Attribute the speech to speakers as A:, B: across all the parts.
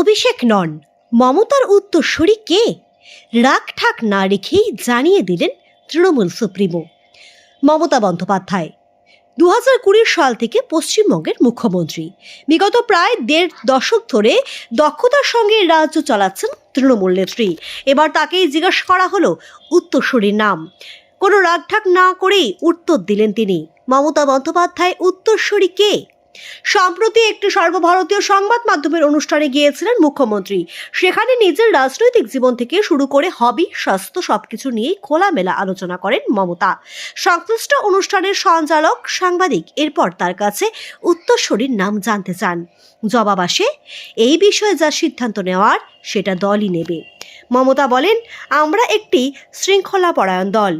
A: অভিষেক নন। মমতার উত্তরসূরি কে? রাগ ঠাক না রেখেই জানিয়ে দিলেন তৃণমূল সুপ্রিমো। মমতা বন্দ্যোপাধ্যায় দু হাজার কুড়ির সাল থেকে পশ্চিমবঙ্গের মুখ্যমন্ত্রী। বিগত প্রায় দেড় দশক ধরে দক্ষতার সঙ্গে রাজ্য চালাচ্ছেন তৃণমূল নেত্রী। এবার তাকেই জিজ্ঞাসা করা হলো উত্তরসূরির নাম। কোনো রাগঢাক না করেই উত্তর দিলেন তিনি। মমতা বন্দ্যোপাধ্যায়, উত্তরসূরি কে? সম্প্রতি একটি সর্বভারতীয় সংবাদ মাধ্যমের অনুষ্ঠানে গিয়েছিলেন মুখ্যমন্ত্রী। সেখানে নিজের রাজনৈতিক জীবন থেকে শুরু করে হবি, স্বাস্থ্য সবকিছু নিয়েই খোলামেলা আলোচনা করেন মমতা। সংশ্লিষ্ট অনুষ্ঠানের সঞ্চালক, সাংবাদিক, এরপর তার কাছে উত্তরসূরির নাম জানতে চান। জবাব আসে, এই বিষয়ে যা সিদ্ধান্ত নেওয়ার, সেটা দলই নেবে। মমতা বলেন, আমরা একটি শৃঙ্খলা পরায়ণ দল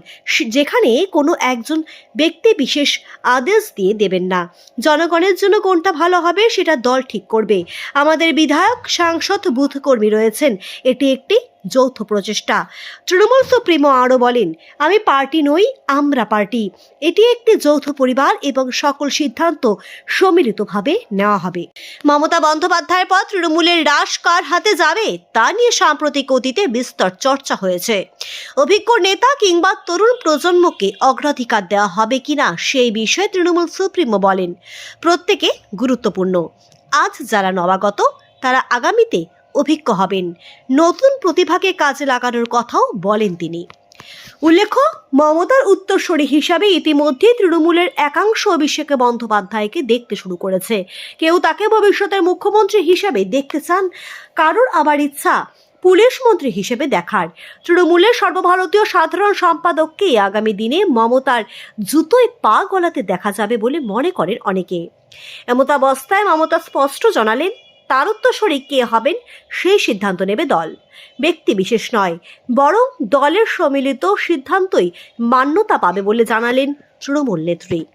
A: যেখানে কোনো একজন ব্যক্তি বিশেষ আদেশ দিয়ে দেবেন না। জনগণের জন্য কোনটা ভালো হবে সেটা দল ঠিক করবে। আমাদের বিধায়ক, সাংসদ বুথ কর্মী রয়েছেন। এটি একটি যৌথ প্রচেষ্টা। তৃণমূল সুপ্রিমো আরও বলেন, আমি পার্টি নই, আমরা পার্টি। এটি একটি যৌথ পরিবার এবং সকল সিদ্ধান্ত সম্মিলিতভাবে নেওয়া হবে। মমতা বন্দ্যোপাধ্যায়ের পর তৃণমূলের রাশ কার হাতে যাবে, তা নিয়ে সাম্প্রতিক অতীতে বিস্তর চর্চা হয়েছে। অভিজ্ঞ নেতা কিংবা তরুণ প্রজন্মকে অগ্রাধিকার দেওয়া হবে কিনা, সেই বিষয়ে তৃণমূল সুপ্রিমো বলেন। প্রত্যেকে গুরুত্বপূর্ণ। আজ যারা নবাগত, তারা আগামীতে অভিজ্ঞ হবেন। নতুন প্রতিভাকে কাজে লাগানোর কথাও বলেন তিনি। উল্লেখ্য, মমতার উত্তরসূরি হিসাবে ইতিমধ্যে তৃণমূলের একাংশ অভিষেক বন্দ্যোপাধ্যায়কে দেখতে শুরু করেছে। কেউ তাকে ভবিষ্যতের মুখ্যমন্ত্রী হিসাবে দেখতে চান, কারোর আবার ইচ্ছা পুলিশ মন্ত্রী হিসেবে দেখার। তৃণমূলের সর্বভারতীয় সাধারণ সম্পাদককে আগামী দিনে মমতার জুতোয় পা গলাতে দেখা যাবে বলে মনে করেন অনেকে। এমতাবস্থায় মমতা স্পষ্ট জানালেন তার উত্তরসূরি কে হবেন সেই সিদ্ধান্ত নেবে দল। ব্যক্তি বিশেষ নয়, বরং দলের সম্মিলিত সিদ্ধান্তই মান্যতা পাবে বলে জানালেন তৃণমূল নেত্রী।